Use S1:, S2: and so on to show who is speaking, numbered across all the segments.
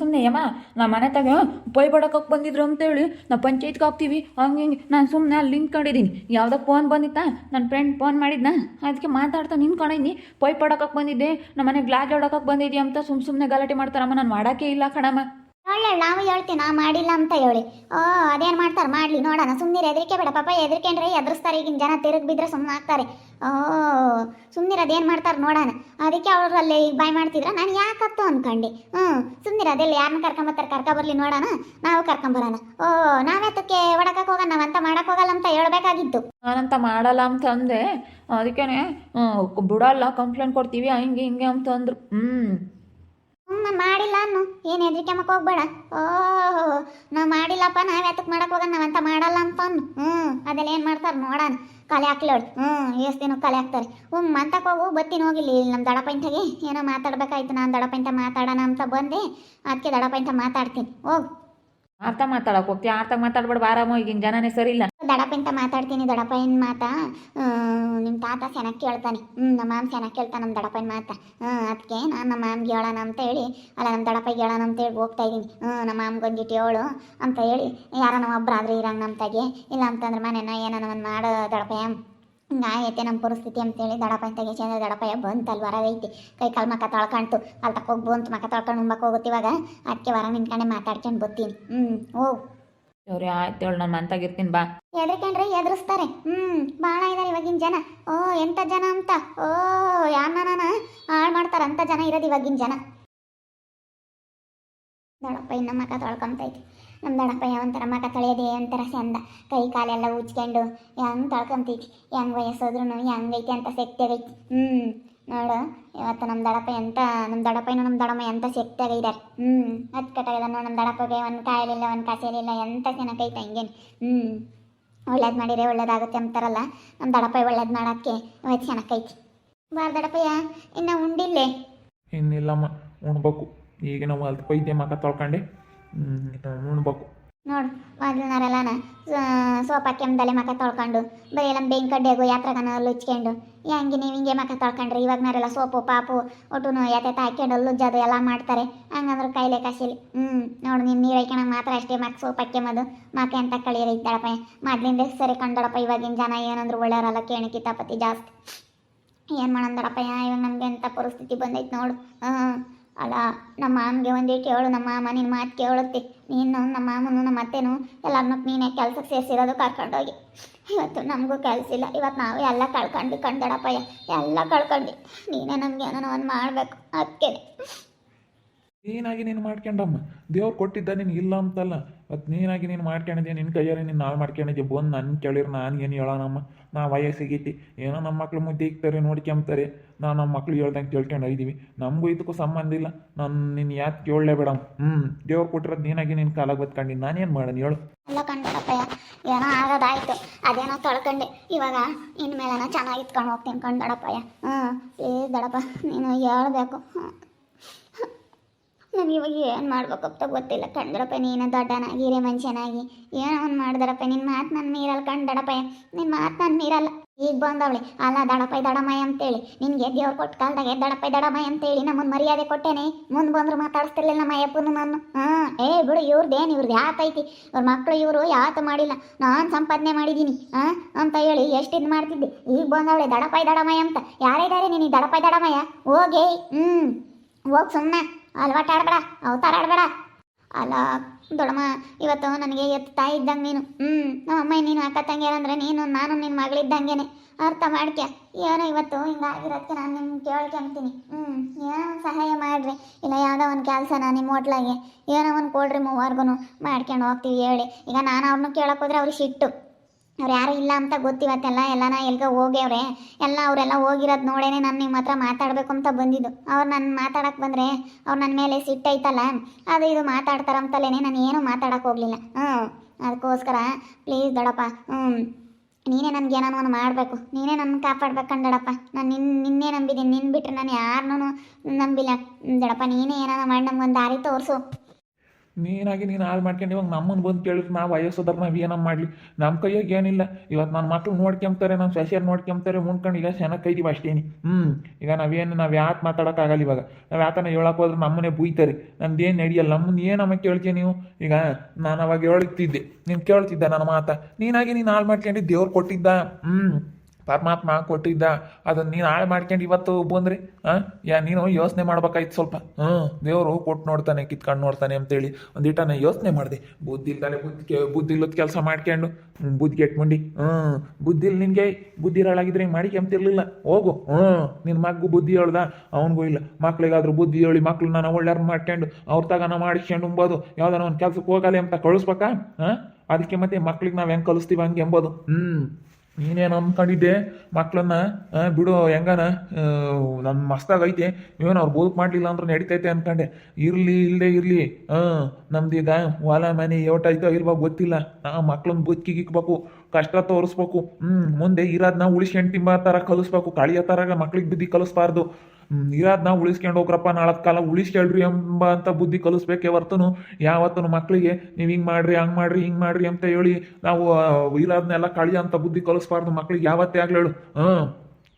S1: ಸುಮ್ಮನೆ ಯಮ್ಮ ನಮ್ಮ ಮನೆ ತಗ ಪೈ ಬಡಕಕ್ಕೆ ಬಂದಿದ್ರು ಅಂತೇಳಿ ನಾ ಪಂಚಾಯತ್ಗೆ ಹೋಗ್ತೀವಿ ಹಂಗೆ ಹಿಂಗೆ ನಾನು ಸುಮ್ಮನೆ ಅಲ್ಲಿ ನಿಂತ್ಕೊಂಡಿದ್ದೀನಿ ಯಾವುದೋ ಫೋನ್ ಬಂದಿತ್ತಾ? ನನ್ನ ಫ್ರೆಂಡ್ ಫೋನ್ ಮಾಡಿದ್ನ? ಅದಕ್ಕೆ ಮಾತಾಡ್ತಾ ನಿಂತ್ಕೊಂಡಿದ್ದೀನಿ ಪೈ ಪಡಕಕ್ಕೆ ಬಂದಿದ್ದೆ ನಮ್ಮ ಮನೆ ಗ್ಲಾಜ್ ಹೊಡಕಕ್ಕೆ ಬಂದಿದ್ದೆ ಅಂತ ಸುಮ್ಮ ಸುಮ್ಮನೆ ಗಲಾಟೆ ಮಾಡ್ತಾರಮ್ಮ, ನಾನು ಮಾಡೋಕ್ಕೆ ಇಲ್ಲ ಕಣಮ್ಮ.
S2: ಒಳ್ಳೆ, ನಾವು ಹೇಳ್ತೀವಿ ನಾ ಮಾಡಿಲ್ಲ ಅಂತ ಹೇಳಿ. ಓ, ಅದೇನು ಮಾಡ್ತಾರೆ? ಮಾಡಲಿ, ನೋಡೋಣ. ಸುಮ್ಮನೆ ಹೆದರಿಕೆ ಬೇಡ. ಪಾಪ ಹೆದರ್ಕೊಂಡ್ರೆ ಎದುರಿಸ್ತಾರೆ ಈಗಿನ ಜನ ತಿರುಗ್ ಬಿದ್ರೆ ಸುಮ್ಮನೆ ಆಗ್ತಾರೆ. ಓ ಸುಮ್ಮನೆ ಅದೇನು ಮಾಡ್ತಾರೆ ನೋಡೋಣ. ಅದಕ್ಕೆ ಅವರಲ್ಲಿ ಈಗ ಬಾಯ್ ಮಾಡ್ತಿದ್ರ? ನಾನು ಯಾಕತ್ತು ಅನ್ಕಂಡು. ಹ್ಞೂ ಸುಮ್ನೀರ್, ಅದೆಲ್ಲ ಯಾರನ್ನ ಕರ್ಕೊಂಬರ್ತಾರೆ ಕರ್ಕೊಬರ್ಲಿ ನೋಡೋಣ. ನಾವು ಕರ್ಕೊಂಬರೋಣ ಓ ನಾವೇತಕ್ಕೆ ಒಡಕಕ್ಕೆ ಹೋಗೋಣ? ನಾವಂತ ಮಾಡಕ್ಕೆ ಹೋಗಲ್ಲ ಅಂತ ಹೇಳ್ಬೇಕಾಗಿತ್ತು.
S1: ನಾನಂತ ಮಾಡಲ್ಲ ಅಂತ ಅಂದೆ ಅದಕ್ಕೆ ಬಿಡಲ್ಲ, ಕಂಪ್ಲೇಂಟ್ ಕೊಡ್ತೀವಿ, ಹಂಗೆ ಹಿಂಗೆ ಅಂತ ಅಂದ್ರು ಹ್ಞೂ
S2: ಹ್ಞೂ ಮಾಡಿಲ್ಲ ಅನ್ನು. ಏನು ಹೆದರಿಕೆ ಮಕ್ಕ ಹೋಗ್ಬೇಡ. ಓಹೋ ನಾವು ಮಾಡಿಲ್ಲಪ್ಪ, ನಾವು ಯಾತಕ್ಕೆ ಮಾಡಕ್ ಹೋಗೋಣ ನಾವಂತ ಮಾಡಲ್ಲ ಅಂತ ಅನ್ನು. ಹ್ಞೂ ಅದೆಲ್ಲ ಏನು ಮಾಡ್ತಾರೆ ನೋಡೋಣ ಕಲೆ ಹಾಕ್ಲೇಳು ಹ್ಞೂ ಎಷ್ಟು ದಿನ ಕಲೆ ಹಾಕ್ತಾರೆ. ಹ್ಞೂ ಮಂತಕ್ಕೆ ಹೋಗು, ಬತ್ತಿನ ಹೋಗಿಲ್ಲ ಇಲ್ಲಿ ನಮ್ಮ ದಡಪಂಥಗೆ ಏನೋ ಮಾತಾಡ್ಬೇಕಾಯ್ತು, ನಾನು ದಡಪಂಟ ಮಾತಾಡೋಣ ಅಂತ ಬಂದೆ. ಅದಕ್ಕೆ ದಡಪಂಥ ಮಾತಾಡ್ತೀನಿ. ಹೋಗು.
S1: ಅರ್ಥ ಮಾತಾಡಕ್ಕೆ ಹೋಗ್ತೀವಿ ಅರ್ಥ ಮಾತಾಡ್ಬೇಡ, ಬಾರಮ್ಮ, ಈಗಿನ ಜನನೇ ಸರಿ ಇಲ್ಲ
S2: ಅಂತ ಮಾತಾಡ್ತೀನಿ ದಡಪಯ್ಯನ ಮಾತಾ? ನಿಮ್ಮ ತಾತ ಚೆನ್ನಾಗಿ ಕೇಳ್ತಾನೆ. ಹ್ಮ್, ನಮ್ಮ ಮಾಮ್ ಚೆನ್ನಾಗಿ ಕೇಳ್ತಾನೆ ನಮ್ಮ ದಡಪಯ್ಯನ ಮಾತಾ? ಹ್ಞೂ ಅದಕ್ಕೆ ನಾನು ನಮ್ಮ ಮಾಮ್ಗೆ ಹೇಳೋಣ ಅಂತ ಹೇಳಿ, ಅಲ್ಲ, ನಮ್ಮ ದಡಪ್ಪ ಹೇಳೋಣ ಅಂತ ಹೇಳಿ ಹೋಗ್ತಾ ಇದ್ದೀನಿ ಹ್ಮ್ ನಮ್ಮ ಮಾಮ್ ಒಂದಿಟ್ಟು ಹೇಳು ಅಂತ ಹೇಳಿ ಯಾರನ ಒಬ್ಬರಾದ್ರೆ ಇರಂಗ ನಮ್ಮ ತಗೆ, ಇಲ್ಲ ಅಂತಂದ್ರೆ ಮನೆನ ಏನೋ ಒಂದು ಮಾಡೋ ದಡಪಯ್ಯ ಹಿಂಗಾಗೈತೆ ನಮ್ಮ ಪರಿಸ್ಥಿತಿ ಅಂತೇಳಿ ಅಂತ ತೆಗೆ ಅಂದ್ರೆ ದಡಪಾಯ ಬಂತು ಅಲ್ಲಿ ಹೊರಗೈತಿ ಕೈ ಕಾಲು ಮಕ್ಕ ತೊಳ್ಕೊಂತು ಅಲ್ಲಿ ತಕ್ಕ ಹೋಗಿ ಬಂತು ಮಕ್ಕ ತೊಳ್ಕೊಂಡು ಉಂಬಕ್ಕೆ ಹೋಗುತ್ತೆ ಇವಾಗ. ಅದಕ್ಕೆ ವರ ನಿಂತ್ಕೊಂಡೆ ಮಾತಾಡ್ಕೊಂಡು ಬರ್ತೀನಿ ಹ್ಮ್ ಓ
S1: ಸರಿ ಆಯ್ತು ಹೇಳು ನಾನು ಮಂತಾಗಿರ್ತೀನಿ ಬಾ.
S2: ಎದ್ರಕಂಡ್ರೆ ಎದುರಿಸ್ತಾರೆ. ಹ್ಮ್ ಬಾಳ ಇದಾರೆ ಇವಾಗಿನ ಜನ. ಓ ಎಂತ ಜನ ಅಂತ? ಓ ಯಾರನ್ನ ಹಾಳು ಮಾಡ್ತಾರ ಅಂತ ಜನ ಇರೋದು ಇವಾಗಿನ ಜನ. ದಡಪ್ಪ ಇನ್ನ ಮಕ ತೊಳ್ಕೊಂತೈತಿ. ನಮ್ಮ ದಡಪ್ಪಯ್ಯ ಒಂಥರ ಮಠ ತೊಳೆಯೋದೇ, ಒಂಥರ ಚಂದ. ಕೈ ಕಾಲೆಲ್ಲ ಉಚ್ಕೊಂಡು ಹೆಂಗೆ ತೊಳ್ಕೊಂತೈತಿ, ಹೆಂಗೆ ವಯಸ್ಸೋದ್ರೂ ಹೆಂಗೈತಿ ಅಂತ ಶಕ್ತಿ ಆಗೈತಿ. ಹ್ಮ್, ನೋಡು, ಇವತ್ತು ನಮ್ಮ ದಡಪ್ಪ ಎಂತ ನಮ್ಮ ದೊಡ್ಡಪ್ಪನೂ ನಮ್ಮ ದಡಮ್ಮ ಎಂತ ಶಕ್ತಿ ಆಗಿದ್ದಾರೆ ಹ್ಮ್ ಹತ್ತು ಕಟ್ಟಾಗಿಲ್ಲ ನೋಡಿ ನಮ್ಮ ದಡಪ್ಪಗೆ ಒಂದು ಕಾಯಿಲಿಲ್ಲ, ಒಂದು ಕಾಸೇಲಿಲ್ಲ, ಎಂತ ಚೆನ್ನಾಗೈತೆ ಹಂಗೇನು. ಹ್ಮ್, ಒಳ್ಳೇದು ಮಾಡಿದ್ರೆ ಒಳ್ಳೇದಾಗುತ್ತೆ ಅಂತಾರಲ್ಲ ನಮ್ಮ ದಡಪ್ಪ ಒಳ್ಳೇದು ಮಾಡೋಕ್ಕೆ ಇವತ್ತು ಚೆನ್ನಾಗೈತಿ ಬಾರ ದಡಪ್ಪಯ್ಯ ಇನ್ನು ಉಂಡಿಲ್ಲೇ?
S3: ಇನ್ನಿಲ್ಲಮ್ಮ, ಉಣ್ಬೇಕು. ಈಗ ನಾವು ಅಲ್ಪ ಇದ್ದೆ ಮಕ ತೊಳ್ಕೊಂಡು. ಉಣ್ಬೇಕು
S2: ನೋಡು ಮೊದಲನಾರೆಲ್ಲನ ಸೋಪ್ ಹಾಕ್ಯಮ್ದಲೆ ಮಕ ತೊಳ್ಕೊಂಡು, ಬರೀ ಎಲ್ಲ ಬೆಂಕಿ ಯಾತ್ರಾಗನ ಅಲ್ಲಿ ಉಚ್ಕೊಂಡು ಹೆಂಗೆ ನೀವು ಹಿಂಗೆ ಮಕ ತೊಳ್ಕೊಂಡ್ರಿ ಇವಾಗನಾರೆಲ್ಲ ಸೋಪು, ಪಾಪು ಒಟ್ಟು ಯಾತೈತೆ ಹಾಕ್ಕೊಂಡು ಅಲ್ಲಿ ಉಜ್ಜೋದು ಎಲ್ಲ ಮಾಡ್ತಾರೆ. ಹಂಗಂದ್ರೆ ಕೈಲೆ ಕಸಿಲಿ ಹ್ಮ್, ನೋಡು, ನೀನು ನೀರು ಹಾಕೋಣ ಮಾತ್ರ ಅಷ್ಟೇ ಮಕ್ಕ ಸೋಪ್ ಹಾಕ್ಯಂಬದು ಮಕ ಅಂತ ಇದ್ದಾಳಪ್ಪ, ಮೊದ್ಲಿಂದ ಸರಿ ಕಂಡಡಪ್ಪ ಇವಾಗಿನ ಜನ ಏನಂದ್ರೆ ಒಳ್ಳೆಯವರಲ್ಲ ಕೇಣಿ ತಪತಿ ಜಾಸ್ತಿ. ಏನು ಮಾಡೋಣದಡಪ್ಪ ಇವಾಗ ನಮಗೆ ಎಂಥ ಪರಿಸ್ಥಿತಿ ಬಂದೈತೆ ನೋಡು. ಹಾಂ ಅಲ್ಲ, ನಮ್ಮ ಮಾಮನಿಗೆ ಒಂದು ಕೇಳು, ನಮ್ಮ ಮಾಮ ನಿನ್ನ ಮಾತು ಕೇಳುತ್ತೆ. ನೀನು, ನಮ್ಮ ಮಾಮನು, ನಮ್ಮ ಅತ್ತೆನು ಎಲ್ಲರನ್ನೂ ನೀನೇ ಕೆಲಸಕ್ಕೆ ಸೇರಿಸಿರೋದು ಕರ್ಕೊಂಡೋಗಿ. ಇವತ್ತು ನಮಗೂ ಕೆಲಸ ಇಲ್ಲ. ಇವತ್ತು ನಾವು ಎಲ್ಲ ಕಳ್ಕೊಂಡು ಕಂಡಡಪ್ಪಯ್ಯ ಎಲ್ಲ ಕಳ್ಕೊಂಡು. ನೀನೇ ನಮ್ಗೆ ಏನೋ ಒಂದು ಮಾಡಬೇಕು ಅದಕ್ಕೆ
S3: ಏನಾಗಿ ನೀನು ಮಾಡ್ಕೊಂಡಮ್ಮ? ದೇವ್ರು ಕೊಟ್ಟಿದ್ದ ನಿನಗೆ ಇಲ್ಲ ಅಂತಲ್ಲ. ಮತ್ತು ನೀನಾಗಿ ನೀನು ಮಾಡ್ಕೊಂಡಿದ್ದೆ ನಿನ್ನ ಕೈಯಲ್ಲಿ ನೀನು ನಾಳೆ ಮಾಡ್ಕೊಂಡಿದ್ದೆ ಬಂದು ನನ್ನ ಕೇಳಿದ್ರೆ ನಾನು ಏನು ಹೇಳೋಣಮ್ಮ ನಾ ವಯಸ್ಸಿಗೈತಿ. ಏನೋ ನಮ್ಮ ಮಕ್ಳು ಮುದ್ದೆ ಇಕ್ತಾರೆ ನೋಡ್ಕೊಂಬ್ತಾರೆ ನಾವು ನಮ್ಮ ಮಕ್ಳು ಹೇಳ್ದಂಗೆ ತಿಳ್ಕೊಂಡು ಇದ್ದೀವಿ ನಮಗೂ ಇದಕ್ಕೂ ಸಂಬಂಧ ಇಲ್ಲ. ನಾನು ನಿನ್ನ ಯಾಕೆ ಕೇಳಲೇ ಬೇಡ? ಹ್ಞೂ ದೇವ್ರು ಕೊಟ್ಟಿರೋದು ನೀನಾಗಿ ನಿನ್ನ ಕಾಲಾಗ ಬದ್ಕೊಂಡಿದ್ದು ನಾನೇನು ಮಾಡೋಣ ಹೇಳು.
S2: ಎಲ್ಲ ಕಂಡಡಪ್ಪಯ್ಯ ಏನೋ ಆಗೋದಾಯ್ತು. ಅದೇನೋ ತೊಳ್ಕೊಂಡೆ. ಇವಾಗ ಇನ್ಮೇಲೆ ಚೆನ್ನಾಗಿ ಇತ್ಕೊಂಡು ಹೋಗ್ತೀನಿ ಕಂಡಡಪ್ಪಯ್ಯ ಹ್ಞೂ ಪ್ಲೀಸ್ ದಡಪ್ಪ ನೀನು ಹೇಳ್ಬೇಕು. ನನಗೆ ಇವಾಗ ಏನು ಮಾಡ್ಬೇಕಪ್ಪ ಗೊತ್ತಿಲ್ಲ. ಕಂಡ್ರಪ್ಪ, ನೀನು ದೊಡ್ಡನಾಗಿ ಹಿರೇ ಮನುಷ್ಯನಾಗಿ ಏನೋ ಅವ್ನು ಮಾಡ್ದಾರಪ್ಪ ನಿನ್ನ ಮಾತು ನನ್ನ ಮೀರಲ್ಲ ಕಂಡಡಪ್ಪಯ್ಯ ನಿನ್ನ ಮಾತು ನನ್ನ ಮೀರಲ್ಲ. ಈಗ ಬಂದವಳೆ, ಅಲ್ಲ ದಡಪೈ ದಡಮಯ ಅಂತೇಳಿ. ನಿನಗೆ ದೇವ್ರು ಕೊಟ್ಟು ಕಾಲ್ದಾಗೆ ದಡಪೈ ದಡಮಯ ಅಂತೇಳಿ ನಮ್ಮನ್ನು ಮರ್ಯಾದೆ ಕೊಟ್ಟೇನೆ. ಮುಂದೆ ಬಂದ್ರು ಮಾತಾಡಿಸ್ತಿರ್ಲಿಲ್ಲ ನಮ್ಮ ಅಯ್ಯಪ್ಪನ ನಾನು ಹಾಂ, ಏ ಬಿಡು ಇವ್ರದ್ದೇನು ಇವ್ರದ್ದು ಯಾತೈತಿ ಅವ್ರ ಮಕ್ಕಳು ಇವರು ಯಾತು ಮಾಡಿಲ್ಲ. ನಾನು ಸಂಪಾದನೆ ಮಾಡಿದ್ದೀನಿ ಹಾಂ, ಅಂತ ಹೇಳಿ ಎಷ್ಟು ಇದು ಮಾಡ್ತಿದ್ದೆ? ಈಗ ಬಂದವಳೆ, ದಡಪೈ ದಡಮಯ ಅಂತ. ಯಾರಿದ್ದಾರೆ ನೀನು ದಡಪೈ ದಡಮಯ? ಹೋಗೇ ಹ್ಞೂ ಹೋಗಿ ಸುಮ್ಮನೆ ಅಲ್ವಾಟ ಆಡಬೇಡ, ಅವತಾರ ಆಡ್ಬೇಡ. ಅಲ್ಲ ದೊಡಮ್ಮ ಇವತ್ತು ನನಗೆ ಎತ್ತು ತಾಯಿ ಇದ್ದಂಗೆ ನೀನು. ಹ್ಞೂ ನಮ್ಮ ಅಮ್ಮ ನೀನು ಅಕ್ಕ ತಂಗಿಯರಂದ್ರೆ ನೀನು, ನಾನು ನಿನ್ನ ಮಗಳಿದ್ದಂಗೆನೆ. ಅರ್ಥ ಮಾಡ್ಕೆ ಏನೋ ಇವತ್ತು ಹಿಂಗಾಗಿರೋದಕ್ಕೆ ನಾನು ನಿಮ್ಗೆ ಕೇಳ್ಕೊಂತೀನಿ ಹ್ಞೂ ಏನೋ ಸಹಾಯ ಮಾಡಿರಿ? ಇಲ್ಲ, ಯಾವುದೋ ಒಂದು ಕೆಲಸ ನಾನು ನಿಮ್ಮ ಹೋಟ್ಲಾಗೆ. ಏನೋ ಒಂದು ಕೊಡ್ರಿ ಮೂವರ್ಗು ಮಾಡ್ಕೊಂಡು ಹೋಗ್ತೀವಿ ಹೇಳಿ. ಈಗ ನಾನು ಅವ್ರನ್ನೂ ಕೇಳಕ್ಕೆ ಹೋದ್ರೆ ಅವ್ರಿಗೆ ಸಿಟ್ಟು. ಅವ್ರು ಯಾರು ಇಲ್ಲ ಅಂತ ಗೊತ್ತಿವತ್ತೆಲ್ಲ ಎಲ್ಲನ ಎಲ್ಗ ಹೋಗ್ಯವ್ರೆ. ಎಲ್ಲ ಅವರೆಲ್ಲ ಹೋಗಿರೋದು ನೋಡೇನೆ ನಾನು ನಿಮ್ಮ ಹತ್ರ ಮಾತಾಡಬೇಕು ಅಂತ ಬಂದಿದ್ದು. ಅವ್ರು ನನ್ನ ಮಾತಾಡಕ್ಕೆ ಬಂದರೆ ಅವ್ರು ನನ್ನ ಮೇಲೆ ಸಿಟ್ಟೈತಲ್ಲ, ಅದು ಇದು ಮಾತಾಡ್ತಾರಂತಲೇ ನಾನು ಏನೂ ಮಾತಾಡಕ್ಕೆ ಹೋಗಲಿಲ್ಲ. ಹ್ಞೂ ಅದಕ್ಕೋಸ್ಕರ ಪ್ಲೀಸ್ ದೊಡಪ್ಪ ಹ್ಞೂ ನೀನೇ ನನಗೆ ಏನೋ ಒಂದು ಮಾಡಬೇಕು. ನೀನೇ ನನ್ನ ಕಾಪಾಡ್ಬೇಕು ದಡಪ್ಪ ನಾನು ನಿನ್ನ ನಿನ್ನೇ ನಂಬಿದ್ದೀನಿ ನಿನ್ನ ಬಿಟ್ಟರೆ ನಾನು ಯಾರನ್ನೂ ನಂಬಿಲ್ಲ. ದಡಪ್ಪ, ನೀನೇ ಏನೋ ಮಾಡಿ ನಮ್ಗೊಂದು ದಾರಿ ತೋರಿಸು.
S3: ನೀನಾಗಿ ನೀನು ಹಾಳು ಮಾಡ್ಕೊಂಡು ಇವಾಗ ನಮ್ಮನ್ನು ಬಂದು ಕೇಳಿದ್ರೆ ನಾವು ವಯಸ್ಸೋದ್ರ ನಾವು ಏನಮ್ಮ ಮಾಡಲಿ? ನಮ್ಮ ಕೈಯಾಗ ಏನಿಲ್ಲ. ಇವತ್ತು ನನ್ನ ಮಕ್ಳು ನೋಡ್ಕೊಂತಾರೆ ನಮ್ಮ ಸೊಸೆಯರ್ ನೋಡ್ಕೊಂತಾರೆ ಮುಂಡ್ಕೊಂಡು ಈಗ ಚೆನ್ನಾಗಿ ಕೈದೀವಿ ಅಷ್ಟೇನಿ. ಹ್ಞೂ ಈಗ ನಾವೇನು ನಾವು ಯಾಕೆ ಮಾತಾಡೋಕ್ಕಾಗಲ್ಲ ಇವಾಗ. ನಾವು ಯಾತನ ಹೇಳಕ್ಕೆ ಹೋದ್ರೆ ನಮ್ಮನ್ನೇ ನಂದು ಏನು ನಡೆಯಲ್ಲ. ನಮ್ಮನ್ನ ಏನಮ್ಮ ಕೇಳ್ತೀಯ ನೀವು? ಈಗ ನಾನು ಅವಾಗ ಹೇಳ್ತಿದ್ದೆ. ನೀನು ಕೇಳ್ತಿದ್ದ ನನ್ನ ಮಾತಾ. ನೀನಾಗಿ ನೀನು ಹಾಳು ಮಾಡ್ಕೊಂಡು ದೇವ್ರು ಕೊಟ್ಟಿದ್ದ. ಹ್ಞೂ ಪರಮಾತ್ಮ ಕೊಟ್ಟಿದ್ದ, ಅದನ್ನ ನೀನು ಹಾಳು ಮಾಡ್ಕೊಂಡು ಇವತ್ತು ಬಂದ್ರಿ? ಹಾಂ ಯಾ, ನೀನು ಯೋಚನೆ ಮಾಡ್ಬೇಕಾಯ್ತು ಸ್ವಲ್ಪ. ಹ್ಞೂ, ದೇವರು ಕೊಟ್ಟು ನೋಡ್ತಾನೆ ಕಿತ್ಕೊಂಡು ನೋಡ್ತಾನೆ ಅಂತೇಳಿ ಒಂದಿಟ್ಟನ ಯೋಚನೆ ಮಾಡಿದೆ. ಬುದ್ಧಿ ಇಲ್ದಾನೆ ಬುದ್ಧಿ ಬುದ್ಧಿ ಇಲ್ಲದ ಕೆಲಸ ಮಾಡ್ಕೊಂಡು ಬುದ್ಧಿ ಕೆಟ್ಮಂಡಿ. ಹ್ಞೂ, ಬುದ್ಧಿ ಇಲ್ಲ ನಿನಗೆ ಬುದ್ಧಿ ಹಾಳಾಗಿದ್ರೆ ಹಿಂಗೆ ಮಾಡಿ ಕೆಮ್ತಿರ್ಲಿಲ್ಲ. ಹೋಗು. ಹ್ಞೂ ನಿನ್ನ ಮಗು ಬುದ್ಧಿ ಹೇಳ್ದ, ಅವನಿಗೂ ಇಲ್ಲ. ಮಕ್ಳಿಗಾದ್ರೂ ಬುದ್ಧಿ ಹೇಳಿ ಮಕ್ಳನ್ನ ನಾನು ಒಳ್ಳೆಯವ್ರು ಮಾಡ್ಕೊಂಡು ಅವ್ರ ತಗನ ಮಾಡಿಸ್ಕೊಂಡು ಉಂಬೋದು. ಯಾವ್ದಾರ ಒಂದು ಕೆಲ್ಸಕ್ಕೆ ಹೋಗಲಿ ಅಂತ ಕಳಿಸ್ಬೇಕಾ? ಹಾಂ? ಅದಕ್ಕೆ ಮತ್ತೆ ಮಕ್ಳಿಗೆ ನಾವು ಹೆಂಗೆ ಕಲಿಸ್ತೀವಿ ಹಂಗೆ ಎಂಬೋದು. ಹ್ಞೂ ನೀನೇನು ಅನ್ಕೊಂಡಿದ್ದೆ ಮಕ್ಳನ್ನ ಆ, ಬಿಡು ಹೆಂಗನ ನನ್ನ ಮಸ್ತಾಗೈತೆ ಏನು ಅವ್ರು ಬದುಕು ಮಾಡಲಿಲ್ಲ ಅಂದ್ರೆ ನಡೀತೈತೆ ಅನ್ಕೊಂಡೆ. ಇರಲಿ ಇಲ್ಲದೆ ಇರಲಿ ಹಾಂ ನಮ್ದೀಗ ಹೊಲ ಮನೆ ಯೋಟ ಐತೋ ಇಲ್ವಾ ಗೊತ್ತಿಲ್ಲ. ನಾ ಮಕ್ಳನ್ನ ಬದುಕಿಗೆ ಇಕ್ಬೇಕು ಕಷ್ಟ ತೋರಿಸ್ಬೇಕು. ಹ್ಞೂ ಮುಂದೆ ಇರೋದನ್ನ ಉಳಿಸ್ಕೊಂಡು ತಿಂಬ ಥರ ಕಲಿಸ್ಬೇಕು. ಕಳಿಯೋ ಥರ ಮಕ್ಳಿಗೆ ಬುದ್ಧಿ ಕಲಿಸ್ಬಾರ್ದು. ಹ್ಮ್, ನಾವು ಉಳಿಸ್ಕೊಂಡು ಹೋಗ್ರಪ್ಪ ನಾಳದ ಕಾಲ ಉಳಿಸ್ಕೇಳ್ರಿ ಎಂಬ ಅಂತ ಬುದ್ಧಿ ಕಲಿಸ್ಬೇಕೆ ಹೊರ್ತನು ಯಾವತ್ತೂ ಮಕ್ಕಳಿಗೆ ನೀವು ಹಿಂಗೆ ಮಾಡ್ರಿ ಹಂಗ್ ಮಾಡ್ರಿ ಹಿಂಗ್ ಮಾಡ್ರಿ ಅಂತ ಹೇಳಿ ನಾವು ಇರೋದನ್ನೆಲ್ಲ ಕಳಿಯೋ ಅಂತ ಬುದ್ಧಿ ಕಲಿಸ್ಬಾರ್ದು ಮಕ್ಳಿಗೆ ಯಾವತ್ತೇ ಆಗ್ಲೇಳು ಹ್ಞೂ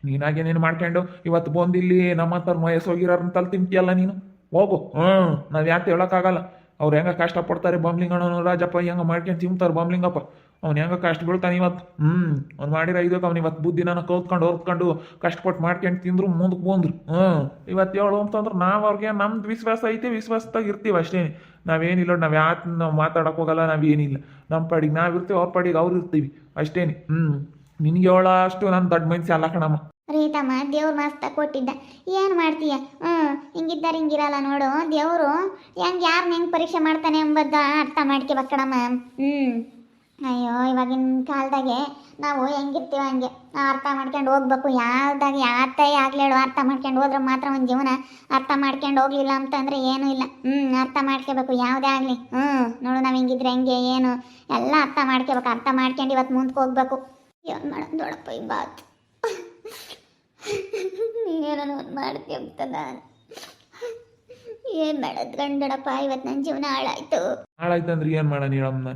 S3: ನೀನಾಗೆ ನೀನಾಗೇನೇನು ಮಾಡ್ಕೊಂಡು ಇವತ್ತು ಬಂದಿಲ್ಲಿ ನಮ್ಮ ಹತ್ರ ವಯಸ್ಸೋಗಿರೋರು ಅಂತಲ್ಲಿ ತಿಂತೀಯಲ್ಲ ನೀನು? ಹೋಗು. ಹ್ಞೂ ನಾವು ಯಾಕೆ ಹೇಳೋಕ್ಕಾಗಲ್ಲ. ಅವ್ರು ಹೆಂಗೆ ಕಷ್ಟಪಡ್ತಾರೆ ಬಾಂಬ್ಲಿಂಗಣ್ಣನ ರಾಜಪ್ಪ ಹೆಂಗೆ ಮಾಡ್ಕೊಂಡು ತಿಂತಾರೆ ಬಾಂಬ್ಲಿಂಗಪ್ಪ. ಅವ್ನು ಹೆಂಗೆ ಕಷ್ಟ ಬೀಳ್ತಾನೆ ಇವತ್ತು ಹ್ಞೂ ಅವ್ನು ಮಾಡಿರೋ ಇದಕ್ಕೆ ಅವ್ನು ಇವತ್ತು ಬುದ್ಧಿನ ಕೌತ್ಕೊಂಡು ಹೊರ್ತ್ಕೊಂಡು ಕಷ್ಟಪಟ್ಟು ಮಾಡ್ಕೊಂಡು ತಿಂದ್ರು ಮುಂದಕ್ಕೆ ಬಂದ್ರು. ಹ್ಞೂ ಇವತ್ತು ಹೇಳು ಅಂತಂದ್ರೆ ನಾವು ಅವ್ರಿಗೆ ನಮ್ದು ವಿಶ್ವಾಸ ಐತೆ, ವಿಶ್ವಾಸದಾಗ ಇರ್ತೀವಿ ಅಷ್ಟೇ ನಾವೇನಿಲ್ಲ, ನಾವು ಯಾತ್ ನಾವು ಮಾತಾಡಕ್ಕೆ ಹೋಗಲ್ಲ, ನಾವೇನಿಲ್ಲ. ನಮ್ಮ ಪಾಡಿಗೆ ನಾವು ಇರ್ತೀವಿ, ಅವ್ರ ಪಾಡಿಗೆ ಅವ್ರು ಇರ್ತೀವಿ ಅಷ್ಟೇನಿ. ಹ್ಞೂ ನಿನಗೆ ಹೇಳೋ ಅಷ್ಟು ನಾನು ದೊಡ್ಡ ಮನ್ಸಿ ಅಲ್ಲ ಕಣಮ್ಮ.
S2: ರೀತಮ್ಮ ದೇವ್ರು ಮಸ್ತ ಕೊಟ್ಟಿದ್ದ. ಏನು ಮಾಡ್ತೀಯ? ಹ್ಞೂ ಹಿಂಗಿದ್ದಾರೆ ಹಿಂಗಿರಲ್ಲ ನೋಡು. ದೇವರು ಹೆಂಗೆ ಯಾರನ್ನ ಹೆಂಗ್ ಪರೀಕ್ಷೆ ಮಾಡ್ತಾನೆ ಎಂಬುದ ಅರ್ಥ ಮಾಡ್ಕೋಬೇಕು ಕಣಮ್ಮ. ಹ್ಞೂ ಅಯ್ಯೋ, ಇವಾಗಿನ ಕಾಲದಾಗೆ ನಾವು ಹೆಂಗಿರ್ತೀವ ಹಂಗೆ. ಅರ್ಥ ಮಾಡ್ಕೊಂಡು ಹೋಗ್ಬೇಕು. ಯಾವ್ದಾಗ ಯಾತೇ ಹೇಳು, ಅರ್ಥ ಮಾಡ್ಕೊಂಡು ಹೋದ್ರೆ ಮಾತ್ರ ಒಂದು ಜೀವನ. ಅರ್ಥ ಮಾಡ್ಕೊಂಡು ಹೋಗ್ಲಿಲ್ಲ ಅಂತಂದ್ರೆ ಏನು ಇಲ್ಲ. ಹ್ಞೂ ಅರ್ಥ ಮಾಡ್ಕೋಬೇಕು. ಯಾವುದೇ ಆಗಲಿ. ಹ್ಞೂ ನೋಡು ನಾವು ಹಿಂಗಿದ್ರೆ ಹೆಂಗೆ, ಏನು. ಎಲ್ಲ ಅರ್ಥ ಮಾಡ್ಕೋಬೇಕು. ಅರ್ಥ ಮಾಡ್ಕೊಂಡು ಇವತ್ತು ಮುಂದಕ್ಕೆ ಹೋಗ್ಬೇಕು. ಏನು ಮಾಡೋದು ದೊಡ್ಡಪ್ಪ ನೀನೇನೋ ಒಂದು ಮಾಡ್ತೀಯ ಅಂತ ನಾನು. ಏನು ಮಾಡೋದು ಗಂಡಡಪ್ಪ ಇವತ್ತು ನನ್ನ ಜೀವನ ಹಾಳಾಯ್ತು.
S3: ಹಾಳಾಯ್ತಂದ್ರೆ ಏನು ಮಾಡೋಣ ಹೇಳಮ್ಮ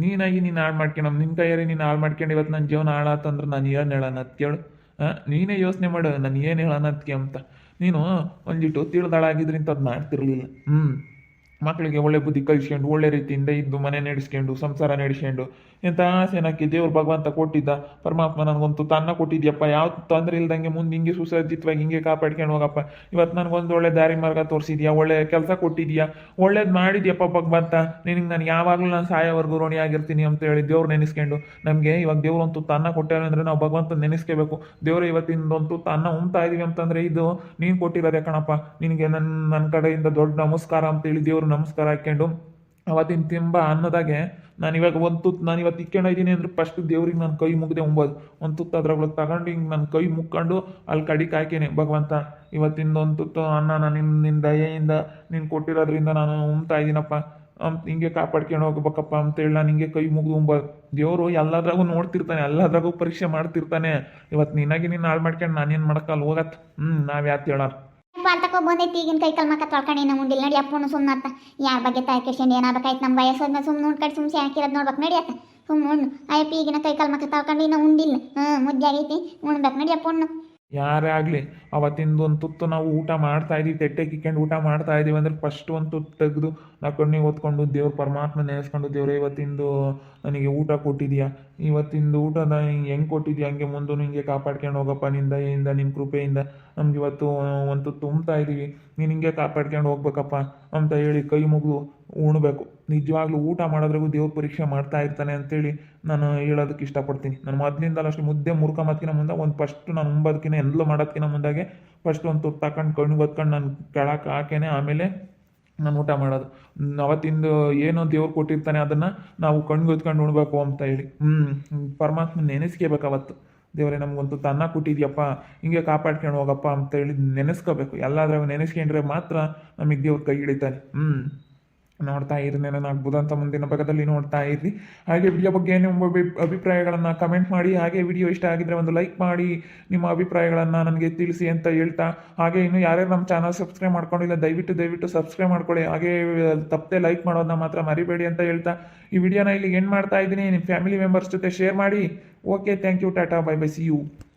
S3: ನೀನಾಗಿ ನೀನು ಹಾಳು ಮಾಡ್ಕೊಂಡಮ್ಮ ನಿನ್ನ ಕೈಯಾರಿ ನೀನು ಹಾಳು ಮಾಡ್ಕೊಂಡು ಇವತ್ತು ನನ್ನ ಜೀವನ ಹಾಳಾತಂದ್ರೆ ನಾನು ಏನು ಹೇಳೋಣ ಅಂತ ಕೇಳು. ನೀನೇ ಯೋಚನೆ ಮಾಡು, ನಾನು ಏನು ಹೇಳೋಣ ಅಂತ ನೀನು ಒಂದಿಟ್ಟು ತಿಳಿದಾಳಾಗಿದ್ರಿಂತ ಅದ್ ಮಾಡ್ತಿರ್ಲಿಲ್ಲ. ಹ್ಞೂ ಮಕ್ಕಳಿಗೆ ಒಳ್ಳೆ ಬುದ್ಧಿ ಕಲಿಸ್ಕೊಂಡು, ಒಳ್ಳೆ ರೀತಿಯಿಂದ ಇದ್ದು, ಮನೆ ನಡೆಸ್ಕೊಂಡು, ಸಂಸಾರ ನಡೆಸ್ಕೊಂಡು ಎಂಥ ಆಸೆನಕ್ಕೆ ದೇವ್ರು ಭಗವಂತ ಕೊಟ್ಟಿದ್ದ ಪರಮಾತ್ಮ ನನಗಂತೂ ತನ್ನ ಕೊಟ್ಟಿದ್ಯಪ್ಪ. ಯಾವ ತೊಂದರೆ ಇಲ್ದಂಗೆ ಮುಂದೆ ಹಿಂಗೆ ಸುಸಜ್ಜಿತವಾಗಿ ಹಿಂಗೆ ಕಾಪಾಡ್ಕೊಂಡು ಹೋಗಪ್ಪ. ಇವತ್ತು ನನಗೊಂದು ಒಳ್ಳೆ ದಾರಿ ಮಾರ್ಗ ತೋರಿಸಿದ್ಯಾ? ಒಳ್ಳೆ ಕೆಲಸ ಕೊಟ್ಟಿದ್ಯಾ? ಒಳ್ಳೇದು ಮಾಡಿದ್ಯಪ್ಪ ಭಗವಂತ? ನಿನಗೆ ನಾನು ಯಾವಾಗಲೂ ನಾನು ಸಾಯೋವರೆಗೂ ಋಣಿ ಆಗಿರ್ತೀನಿ ಅಂತ ಹೇಳಿ ದೇವ್ರು ನೆನೆಸ್ಕೊಂಡು, ನಮಗೆ ಇವಾಗ ದೇವ್ರಂತೂ ತನ್ನ ಕೊಟ್ಟಾರೆ ಅಂದರೆ ನಾವು ಭಗವಂತ ನೆನೆಸ್ಕೋಬೇಕು. ದೇವ್ರು ಇವತ್ತಿಂದ ತನ್ನ ಉಮ್ತಾ ಇದೀವಿ ಅಂತಂದ್ರೆ ಇದು ನೀನು ಕೊಟ್ಟಿರೋದೇ ಕಣಪ್ಪ. ನಿನಗೆ ನನ್ನ ನನ್ನ ಕಡೆಯಿಂದ ದೊಡ್ಡ ನಮಸ್ಕಾರ ಅಂತೇಳಿ ದೇವ್ರು ನಮಸ್ಕಾರ ಹಾಕ್ಕೊಂಡು ಅವತ್ತಿನ ತಿಂಬ ಅನ್ನದಾಗೆ ನಾನು ಇವಾಗ ಒಂದು ತುತ್ತು ನಾನು ಇವತ್ತು ಇಕ್ಕೊಂಡಿದ್ದೀನಿ ಅಂದ್ರೆ ಫಸ್ಟ್ ದೇವ್ರಿಗೆ ನಾನು ಕೈ ಮುಗ್ದೆ ಉಂಬೋದು ಒಂದು ತುತ್ತು ಅದ್ರೊಳಗೆ ತಗೊಂಡು ಹಿಂಗೆ ನಾನು ಕೈ ಮುಕ್ಕೊಂಡು ಅಲ್ಲಿ ಕಡಿಗೆ ಹಾಕೇನೆ. ಭಗವಂತ ಇವತ್ತಿಂದ ಒಂದು ತುತ್ತು ಅನ್ನ ನಾನು ನಿನ್ನ ನಿನ್ನ ದಯೆಯಿಂದ, ನೀನು ಕೊಟ್ಟಿರೋದ್ರಿಂದ ನಾನು ಉಮ್ತಾ ಇದ್ದೀನಪ್ಪ ಹಿಂಗೆ ಕಾಪಾಡ್ಕೊಂಡು ಹೋಗ್ಬೇಕಪ್ಪ ಅಂತೇಳಿ ನಾನು ಹಿಂಗೆ ಕೈ ಮುಗಿದು ಉಂಬೋದು ದೇವರು ಎಲ್ಲದ್ರಾಗೂ ನೋಡ್ತಿರ್ತಾನೆ, ಎಲ್ಲದ್ರಾಗೂ ಪರೀಕ್ಷೆ ಮಾಡ್ತಿರ್ತಾನೆ. ಇವತ್ತು ನಿನಗೆ ನೀನು ಹಾಳು ಮಾಡ್ಕೊಂಡು ನಾನೇನು ಮಾಡೋಕ್ಕಲ್ಲ ಹೋಗತ್ತೆ ಹ್ಞೂ ನಾವು ಯಾತ್ ಹೇಳಾರ.
S2: ಬಂದೈತಿ, ಈಗಿನ ಕೈ ಕಾಲು ಮಕ್ಕ ತೊಳ್ಕೊಂಡು ಏನೋ ಉಂಡಿಲ್ಲ ನಡಿ ಅಪ್ಪನು ಸುಮ್ಮನೆ ಅತ್ತ. ಯಾರ ಬಗ್ಗೆ ತಾಯಿ ಕೆಡ್ಸ್ಕೊಂಡು ಏನಾಗಬೇಕಾಯ್ತು ನಮ್ಮ ವಯಸ್ಸನ್ನ ಸುಮ್ಮನೆ ನೋಡ್ಕೊಂಡು ಸುಮ್ಮನೆ ಹಾಕಿರೋದು ನೋಡ್ಬೇಕು. ನಡಿ ಅತ್ತ. ಸುಮ್ಮನೆ ಉಣ್ಣು ಅಯ್ಯಪ್ಪ, ಈಗಿನ ಕೈ ಕಾಲು ಮಕ್ಕ ತೊಳ್ಕೊಂಡು ಇನ್ನೂ ಉಂಡಿಲ್ಲ ಹ್ಞೂ ಮುದ್ದೆ ಆಗೈತಿ. ಉಣ್ಬೇಕು. ನಡಿ ಅಪ್ಪ ಉಣ್ಣು
S3: ಯಾರೇ ಆಗಲಿ, ಅವತ್ತಿಂದ ಒಂದು ತುತ್ತು ನಾವು ಊಟ ಮಾಡ್ತಾ ಇದೀವಿ, ತೆಟ್ಟೆ ಕಿಕ್ಕೊಂಡು ಊಟ ಮಾಡ್ತಾ ಇದೀವಿ ಅಂದ್ರೆ ಫಸ್ಟ್ ಒಂದು ತುತ್ತು ತೆಗೆದು ನಾ ಕಣ್ಣಿಗೆ ಓದ್ಕೊಂಡು ದೇವ್ರ ಪರಮಾತ್ಮ ನೆನೆಸ್ಕೊಂಡು ದೇವ್ರೆ, ಇವತ್ತಿಂದು ನನಗೆ ಊಟ ಕೊಟ್ಟಿದ್ಯಾ? ಇವತ್ತಿಂದು ಊಟನ ಹೆಂಗೆ ಕೊಟ್ಟಿದ್ಯಾ? ಹಂಗೆ ಮುಂದೆ ಹಿಂಗೆ ಕಾಪಾಡ್ಕೊಂಡು ಹೋಗಪ್ಪ, ನಿಂದ ಇಂದ ನಿಮ್ಮ ಕೃಪೆಯಿಂದ. ನಮ್ಗೆ ಇವತ್ತು ಒಂದು ತುತ್ತು ತುಂಬ್ತಾ ಇದೀವಿ, ನೀನು ಹಿಂಗೆ ಕಾಪಾಡ್ಕೊಂಡು ಹೋಗ್ಬೇಕಪ್ಪ ಅಂತ ಹೇಳಿ ಕೈ ಮುಗಿದು ಉಣ್ಬೇಕು. ನಿಜವಾಗ್ಲೂ ಊಟ ಮಾಡೋದ್ರಾಗೂ ದೇವ್ರ ಪರೀಕ್ಷೆ ಮಾಡ್ತಾ ಇರ್ತಾನೆ ಅಂತೇಳಿ ನಾನು ಹೇಳೋದಕ್ಕೆ ಇಷ್ಟಪಡ್ತೀನಿ. ನಾನು ಮೊದಲಿಂದಲೂ ಅಷ್ಟು ಮುದ್ದೆ ಮುರ್ಕೊಂಬತ್ಕಿನ ಮುಂದೆ ಒಂದು ಫಸ್ಟ್ ನಾನು ಉಂಬೋದಕ್ಕಿಂತ ಎಲ್ಲೂ ಮಾಡೋದಕ್ಕಿಂತ ಮುಂದಾಗೆ ಫಸ್ಟ್ ಒಂದು ತುತ್ತು ತಗೊಂಡು ಕಣ್ಣು ಬತ್ಕೊಂಡು ನಾನು ಕೆಳಕ್ಕೆ ಹಾಕೇನೆ, ಆಮೇಲೆ ನಾನು ಊಟ ಮಾಡೋದು. ಅವತ್ತಿಂದ ಏನು ದೇವ್ರು ಕೊಟ್ಟಿರ್ತಾನೆ ಅದನ್ನು ನಾವು ಕಣ್ಣು ಗೊತ್ಕೊಂಡು ಉಣ್ಬೇಕು ಅಂತ ಹೇಳಿ. ಹ್ಞೂ ಪರಮಾತ್ಮ ನೆನೆಸ್ಕೋಬೇಕು ಅವತ್ತು. ದೇವರೇ, ನಮಗೊಂದು ತನ್ನ ಕೊಟ್ಟಿದ್ಯಪ್ಪ, ಹಿಂಗೆ ಕಾಪಾಡ್ಕೊಂಡು ಹೋಗಪ್ಪ ಅಂತ ಹೇಳಿ ನೆನೆಸ್ಕೋಬೇಕು. ಎಲ್ಲಾದ್ರಾಗ ನೆನೆಸ್ಕೊಂಡ್ರೆ ಮಾತ್ರ ನಮಗೆ ದೇವ್ರ ಕೈ ಹಿಡಿತಾನೆ ಹ್ಞೂ ನೋಡ್ತಾ ಇರಿ ನಾನು ಆಗ್ಬೋದು ಅಂತ ಮುಂದಿನ ಭಾಗದಲ್ಲಿ ನೋಡ್ತಾ ಇರ್ರಿ ಹಾಗೆ ವಿಡಿಯೋ ಬಗ್ಗೆ ನಿಮ್ಮ ಅಭಿ- ಅಭಿಪ್ರಾಯಗಳನ್ನು ಕಮೆಂಟ್ ಮಾಡಿ, ಹಾಗೆ ವಿಡಿಯೋ ಇಷ್ಟ ಆಗಿದ್ರೆ ಒಂದು ಲೈಕ್ ಮಾಡಿ, ನಿಮ್ಮ ಅಭಿಪ್ರಾಯಗಳನ್ನು ನನಗೆ ತಿಳಿಸಿ ಅಂತ ಹೇಳ್ತಾ. ಹಾಗೆ ಇನ್ನು ಯಾರ್ಯಾರು ನಮ್ಮ ಚಾನಲ್ ಸಬ್ಸ್ಕ್ರೈಬ್ ಮಾಡ್ಕೊಂಡಿಲ್ಲ, ದಯವಿಟ್ಟು ದಯವಿಟ್ಟು ಸಬ್ಸ್ಕ್ರೈಬ್ ಮಾಡ್ಕೊಳ್ಳಿ. ಹಾಗೆ ತಪ್ಪದೆ ಲೈಕ್ ಮಾಡೋದನ್ನ ಮಾತ್ರ ಮರಿಬೇಡಿ ಅಂತ ಹೇಳ್ತಾ. ಈ ವಿಡಿಯೋನ ಇಲ್ಲಿ ಎಂಡ್ ಮಾಡ್ತಾ ಇದ್ದೀನಿ. ನಿಮ್ಮ ಫ್ಯಾಮಿಲಿ ಮೆಂಬರ್ಸ್ ಜೊತೆ ಶೇರ್ ಮಾಡಿ. Okay thank you tata bye bye see you